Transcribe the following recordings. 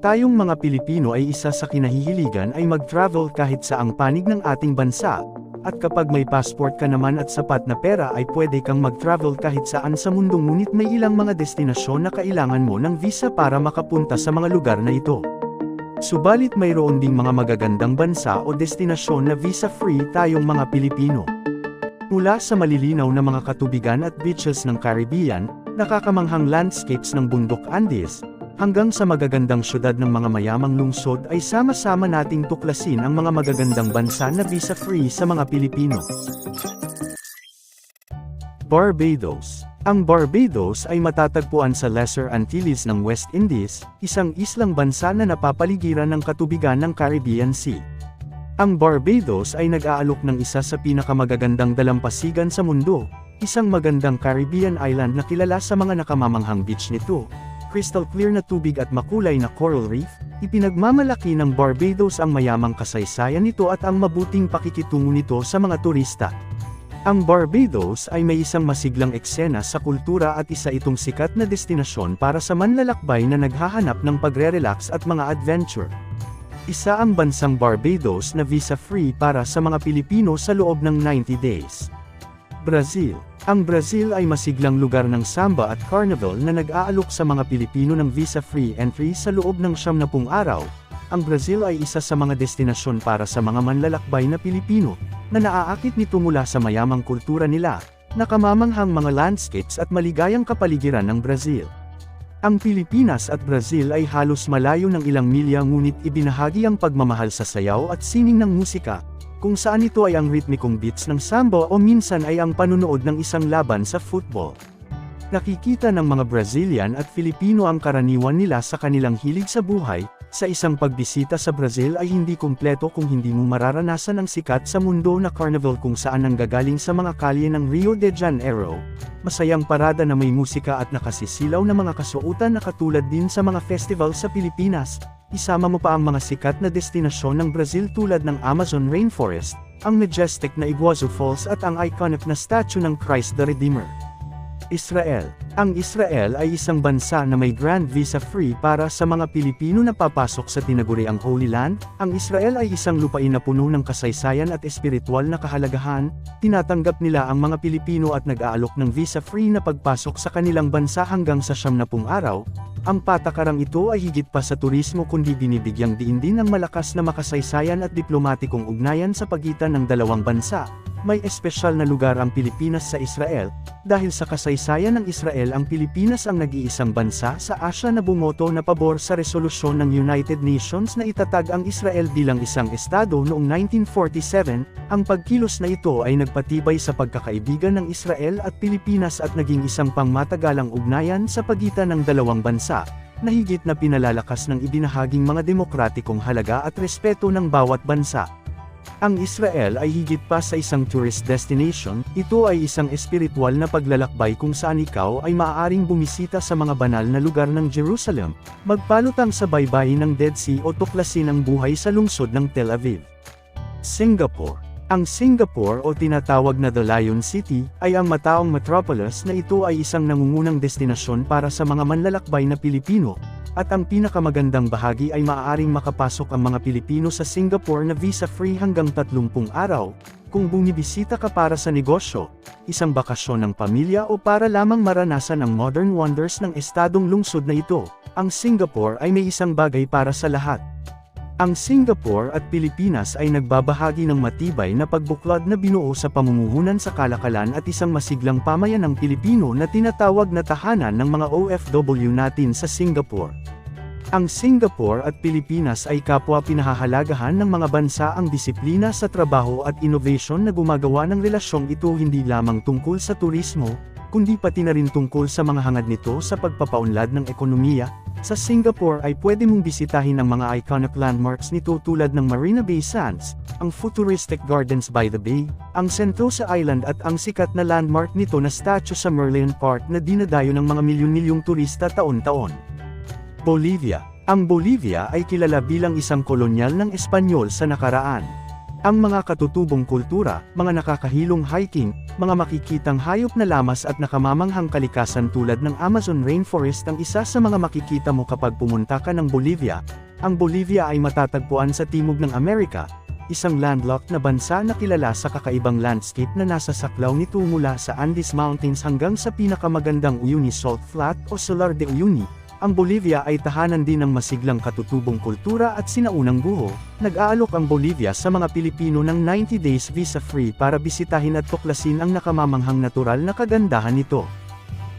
Tayong mga Pilipino ay isa sa kinahihiligan ay mag-travel kahit sa ang panig ng ating bansa, at kapag may passport ka naman at sapat na pera ay pwede kang mag-travel kahit saan sa mundo ngunit may ilang mga destinasyon na kailangan mo ng visa para makapunta sa mga lugar na ito. Subalit mayroon ding mga magagandang bansa o destinasyon na visa-free tayong mga Pilipino. Mula sa malilinaw na mga katubigan at beaches ng Caribbean, nakakamanghang landscapes ng bundok Andes, hanggang sa magagandang syudad ng mga mayamang lungsod ay sama-sama nating tuklasin ang mga magagandang bansa na visa-free sa mga Pilipino. Barbados Ang Barbados ay matatagpuan sa Lesser Antilles ng West Indies, isang islang bansa na napapaligiran ng katubigan ng Caribbean Sea. Ang Barbados ay nag-aalok ng isa sa pinakamagagandang dalampasigan sa mundo, isang magandang Caribbean island na kilala sa mga nakamamanghang beach nito, crystal clear na tubig at makulay na coral reef, ipinagmamalaki ng Barbados ang mayamang kasaysayan nito at ang mabuting pakikitungo nito sa mga turista. Ang Barbados ay may isang masiglang eksena sa kultura at isa itong sikat na destinasyon para sa manlalakbay na naghahanap ng pagre-relax at mga adventure. Isa ang bansang Barbados na visa-free para sa mga Pilipino sa loob ng 90 days. Brazil Ang Brazil ay masiglang lugar ng samba at carnival na nag-aalok sa mga Pilipino ng visa-free entry sa loob ng 70 araw. Ang Brazil ay isa sa mga destinasyon para sa mga manlalakbay na Pilipino, na naaakit nito mula sa mayamang kultura nila, nakamamanghang mga landscapes at maligayang kapaligiran ng Brazil. Ang Pilipinas at Brazil ay halos malayo ng ilang milya ngunit ibinahagi ang pagmamahal sa sayaw at sining ng musika, kung saan ito ay ang ritmikong beats ng samba o minsan ay ang panunood ng isang laban sa football. Nakikita ng mga Brazilian at Filipino ang karaniwan nila sa kanilang hilig sa buhay, sa isang pagbisita sa Brazil ay hindi kumpleto kung hindi mo mararanasan ang sikat sa mundo na carnival kung saan nanggagaling sa mga kalye ng Rio de Janeiro, masayang parada na may musika at nakasisilaw na mga kasuotan na katulad din sa mga festival sa Pilipinas, isama mo pa ang mga sikat na destinasyon ng Brazil tulad ng Amazon Rainforest, ang majestic na Iguazu Falls at ang iconic na statue ng Christ the Redeemer. Israel. Ang Israel ay isang bansa na may grand visa-free para sa mga Pilipino na papasok sa tinaguriang Holy Land. Ang Israel ay isang lupain na puno ng kasaysayan at espiritual na kahalagahan. Tinatanggap nila ang mga Pilipino at nag-aalok ng visa-free na pagpasok sa kanilang bansa hanggang sa siyam na pung araw. Ang patakarang ito ay higit pa sa turismo kundi binibigyang diin din ng malakas na makasaysayan at diplomatikong ugnayan sa pagitan ng dalawang bansa. May espesyal na lugar ang Pilipinas sa Israel, dahil sa kasaysayan ng Israel ang Pilipinas ang nag-iisang bansa sa Asya na bumoto na pabor sa resolusyon ng United Nations na itatag ang Israel bilang isang estado noong 1947, ang pagkilos na ito ay nagpatibay sa pagkakaibigan ng Israel at Pilipinas at naging isang pangmatagalang ugnayan sa pagitan ng dalawang bansa, na higit na pinalalakas ng ibinahaging mga demokratikong halaga at respeto ng bawat bansa. Ang Israel ay higit pa sa isang tourist destination, ito ay isang espiritual na paglalakbay kung saan ikaw ay maaaring bumisita sa mga banal na lugar ng Jerusalem, magpalutang sa baybayin ng Dead Sea o tuklasin ang buhay sa lungsod ng Tel Aviv. Singapore Ang Singapore o tinatawag na The Lion City, ay ang mataong metropolis na ito ay isang nangungunang destinasyon para sa mga manlalakbay na Pilipino, at ang pinakamagandang bahagi ay maaaring makapasok ang mga Pilipino sa Singapore na visa-free hanggang 30 araw, kung bumibisita ka para sa negosyo, isang bakasyon ng pamilya o para lamang maranasan ang modern wonders ng estadong lungsod na ito, ang Singapore ay may isang bagay para sa lahat. Ang Singapore at Pilipinas ay nagbabahagi ng matibay na pagbuklod na binuo sa pamumuhunan sa kalakalan at isang masiglang pamayanang Pilipino na tinatawag na tahanan ng mga OFW natin sa Singapore. Ang Singapore at Pilipinas ay kapwa pinahahalagahan ng mga bansa ang disiplina sa trabaho at innovation na gumagawa ng relasyong ito hindi lamang tungkol sa turismo, kundi pati na rin tungkol sa mga hangad nito sa pagpapaunlad ng ekonomiya, sa Singapore ay pwede mong bisitahin ang mga iconic landmarks nito tulad ng Marina Bay Sands, ang futuristic Gardens by the Bay, ang Sentosa Island at ang sikat na landmark nito na statue sa Merlion Park na dinadayo ng mga milyon-milyong turista taon-taon. Bolivia Ang Bolivia ay kilala bilang isang kolonyal ng Espanyol sa nakaraan. Ang mga katutubong kultura, mga nakakahilong hiking, mga makikitang hayop na lamas at nakamamanghang kalikasan tulad ng Amazon Rainforest ang isa sa mga makikita mo kapag pumunta ka ng Bolivia. Ang Bolivia ay matatagpuan sa timog ng Amerika, isang landlocked na bansa na kilala sa kakaibang landscape na nasa saklaw nito mula sa Andes Mountains hanggang sa pinakamagandang Uyuni Salt Flat o Salar de Uyuni, ang Bolivia ay tahanan din ng masiglang katutubong kultura at sinaunang buho. Nag-aalok ang Bolivia sa mga Pilipino ng 90 days visa-free para bisitahin at tuklasin ang nakamamanghang natural na kagandahan nito.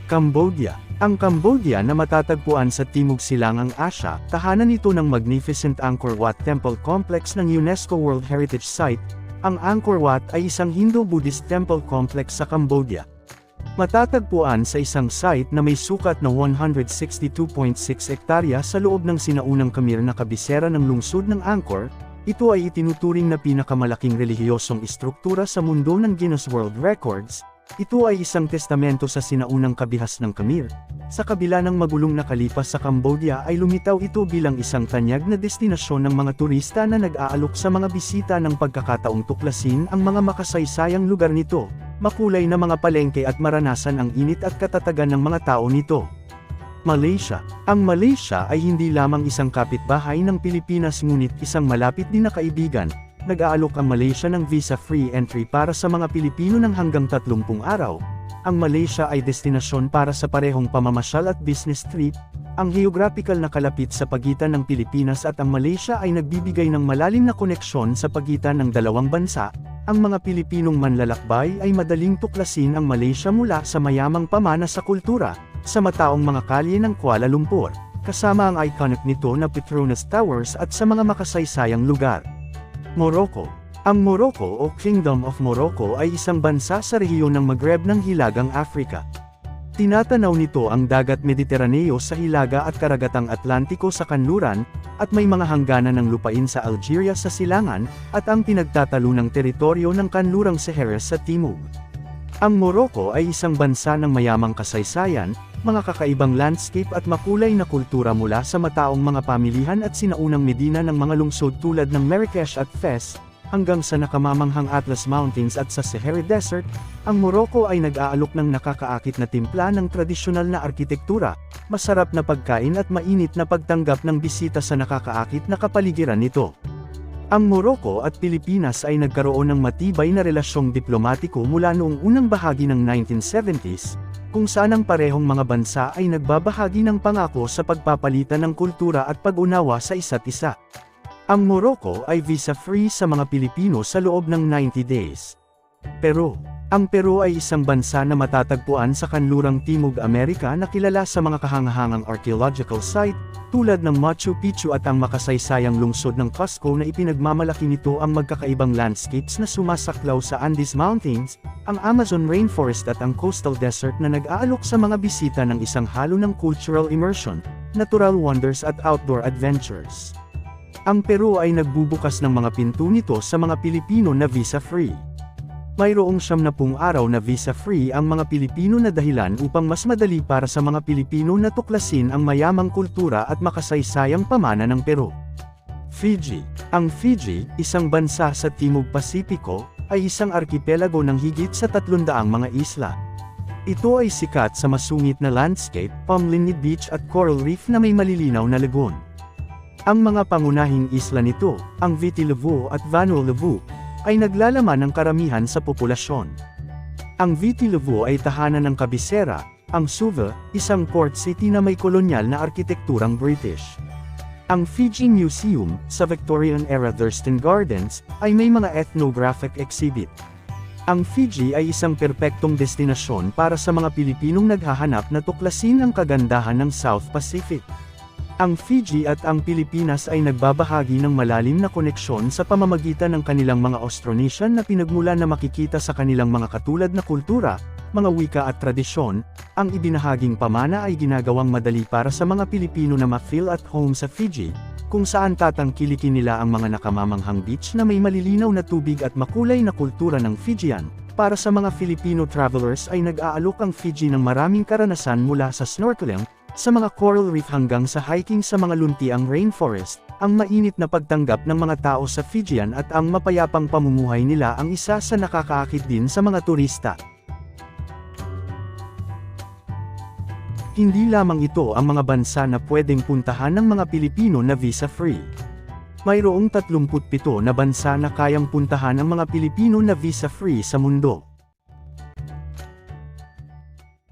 Cambodia Ang Cambodia na matatagpuan sa Timog Silangang Asya, tahanan ito ng Magnificent Angkor Wat Temple Complex ng UNESCO World Heritage Site. Ang Angkor Wat ay isang Hindu-Buddhist temple complex sa Cambodia. Matatagpuan sa isang site na may sukat na 162.6 hektarya sa loob ng sinaunang Khmer na kabisera ng lungsod ng Angkor, ito ay itinuturing na pinakamalaking relihiyosong istruktura sa mundo ng Guinness World Records, ito ay isang testamento sa sinaunang kabihas ng Khmer. Sa kabila ng magulong na kalipas sa Cambodia ay lumitaw ito bilang isang tanyag na destinasyon ng mga turista na nag-aalok sa mga bisita ng pagkakataong tuklasin ang mga makasaysayang lugar nito, makulay na mga palengke at maranasan ang init at katatagan ng mga tao nito. Malaysia Ang Malaysia ay hindi lamang isang kapitbahay ng Pilipinas ngunit isang malapit din na kaibigan, nag-aalok ang Malaysia ng visa-free entry para sa mga Pilipino ng hanggang 30 araw. Ang Malaysia ay destinasyon para sa parehong pamamasyal at business trip, ang geographical na kalapit sa pagitan ng Pilipinas at ang Malaysia ay nagbibigay ng malalim na koneksyon sa pagitan ng dalawang bansa, ang mga Pilipinong manlalakbay ay madaling tuklasin ang Malaysia mula sa mayamang pamana sa kultura, sa mataong mga kalye ng Kuala Lumpur, kasama ang iconic nito na Petronas Towers at sa mga makasaysayang lugar. Morocco Ang Morocco o Kingdom of Morocco ay isang bansa sa rehiyon ng Maghreb ng Hilagang Afrika. Tinatanaw nito ang dagat Mediteraneo sa Hilaga at Karagatang Atlantiko sa kanluran, at may mga hangganan ng lupain sa Algeria sa silangan, at ang pinagtatalunang teritoryo ng kanlurang Sahara sa timog. Ang Morocco ay isang bansa ng mayamang kasaysayan, mga kakaibang landscape at makulay na kultura mula sa mataong mga pamilihan at sinaunang medina ng mga lungsod tulad ng Marrakesh at Fez, hanggang sa nakamamanghang Atlas Mountains at sa Sahara Desert, ang Morocco ay nag-aalok ng nakakaakit na timpla ng tradisyonal na arkitektura, masarap na pagkain at mainit na pagtanggap ng bisita sa nakakaakit na kapaligiran nito. Ang Morocco at Pilipinas ay nagkaroon ng matibay na relasyong diplomatiko mula noong unang bahagi ng 1970s, kung saan ang parehong mga bansa ay nagbabahagi ng pangako sa pagpapalitan ng kultura at pag-unawa sa isa't isa. Ang Morocco ay visa-free sa mga Pilipino sa loob ng 90 days. Peru Ang Peru ay isang bansa na matatagpuan sa kanlurang Timog Amerika na kilala sa mga kahangahangang archaeological site, tulad ng Machu Picchu at ang makasaysayang lungsod ng Cusco na ipinagmamalaki nito ang magkakaibang landscapes na sumasaklaw sa Andes Mountains, ang Amazon Rainforest at ang Coastal Desert na nag-aalok sa mga bisita ng isang halo ng cultural immersion, natural wonders at outdoor adventures. Ang Peru ay nagbubukas ng mga pinto nito sa mga Pilipino na visa-free. Mayroong siyam na pung araw na visa-free ang mga Pilipino na dahilan upang mas madali para sa mga Pilipino na tuklasin ang mayamang kultura at makasaysayang pamana ng Peru. Fiji Ang Fiji, isang bansa sa Timog Pasipiko, ay isang arkipelago ng higit sa 300 mga isla. Ito ay sikat sa masungit na landscape, palm-lined beach at coral reef na may malilinaw na lagoon. Ang mga pangunahing isla nito, ang Viti Levu at Vanuatu Levu, ay naglalaman ng karamihan sa populasyon. Ang Viti Levu ay tahanan ng kabisera, ang Suva, isang port city na may kolonyal na arkitekturang British. Ang Fiji Museum, sa Victorian-era Thurston Gardens, ay may mga ethnographic exhibit. Ang Fiji ay isang perpektong destinasyon para sa mga Pilipinong naghahanap na tuklasin ang kagandahan ng South Pacific. Ang Fiji at ang Pilipinas ay nagbabahagi ng malalim na koneksyon sa pamamagitan ng kanilang mga Austronesian na pinagmulan na makikita sa kanilang mga katulad na kultura, mga wika at tradisyon, ang ibinahaging pamana ay ginagawang madali para sa mga Pilipino na ma-feel at home sa Fiji, kung saan tatangkilikin nila ang mga nakamamanghang beach na may malilinaw na tubig at makulay na kultura ng Fijian. Para sa mga Filipino travelers ay nag-aalok ang Fiji ng maraming karanasan mula sa snorkeling, sa mga coral reef hanggang sa hiking sa mga luntiang rainforest, ang mainit na pagtanggap ng mga tao sa Fijian at ang mapayapang pamumuhay nila ang isa sa nakakaakit din sa mga turista. Hindi lamang ito ang mga bansa na pwedeng puntahan ng mga Pilipino na visa-free. Mayroong 37 na bansa na kayang puntahan ng mga Pilipino na visa-free sa mundo.